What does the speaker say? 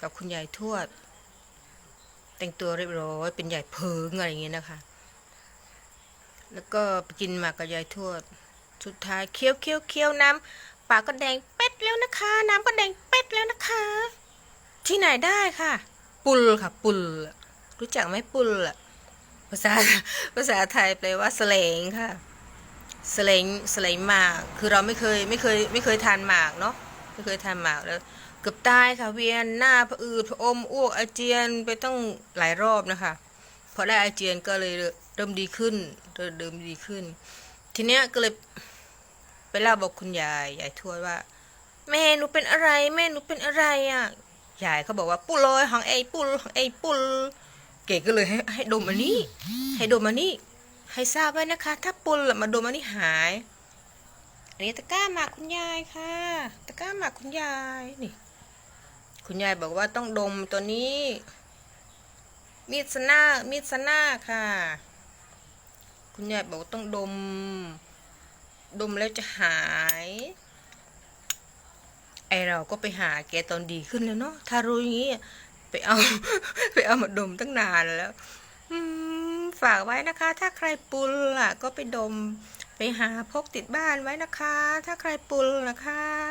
กับคุณยายทวด แต่งตัวเรียบร้อยเป็นใหญ่เพิงอะไรอย่างเงี้ยนะคะ แล้วก็ไปกินหมากกับยายทวด สุดท้ายเคี้ยวเคี้ยวเคี้ยวน้ำปากก็แดงเป็ดแล้วนะคะ น้ำก็แดงเป็ดแล้วนะคะ ที่ไหนได้ค่ะ ปุลค่ะ ปุลรู้จักไหมปุลอะภาษาภาษาไทยแปลว่าแสลงค่ะแสลงแสลงหมาก คือเราไม่เคยไม่เคยไม่เคยทานหมากเนาะ ไม่เคยทานหมากแล้ว เกือบตายค่ะเวียนหน้าผะอืดผะอมอ้วกอาเจียนไปต้องหลายรอบนะคะพอได้อาเจียนก็เลยเริ่มดีขึ้นเริ่มดีขึ้น ทีเนี้ยก็เลยไปเล่าบอกคุณยายยายทวดว่า แม่หนูเป็นอะไร แม่หนูเป็นอะไรอะยายเขาบอกว่าปุลอยของไอ้ปุลของไอ้ปุลเก๋ก็เลยให้ให้ดมอันนี้ ให้ดมอันนี้ ให้ทราบไว้นะคะ ถ้าปุลมาดมอันนี้หาย อันนี้ตะกร้าหมากคุณยายค่ะ ตะกร้าหมากคุณยายนี่ คุณยายบอกว่าต้องดมตัวนี้ มีดสนามีดสนาค่ะ คุณยายบอกว่าต้องดม ดมแล้วจะหาย ไอเราก็ไปหาแกตอนดีขึ้นแล้วเนาะถ้ารู้อย่างนี้ ไปเอา ไปเอามาดมตั้งนานแล้ว อืม ฝากไว้นะคะ ถ้าใครปุลล่ะก็ไปดมไปหาพกติดบ้านไว้นะคะ ถ้าใครปุลนะคะ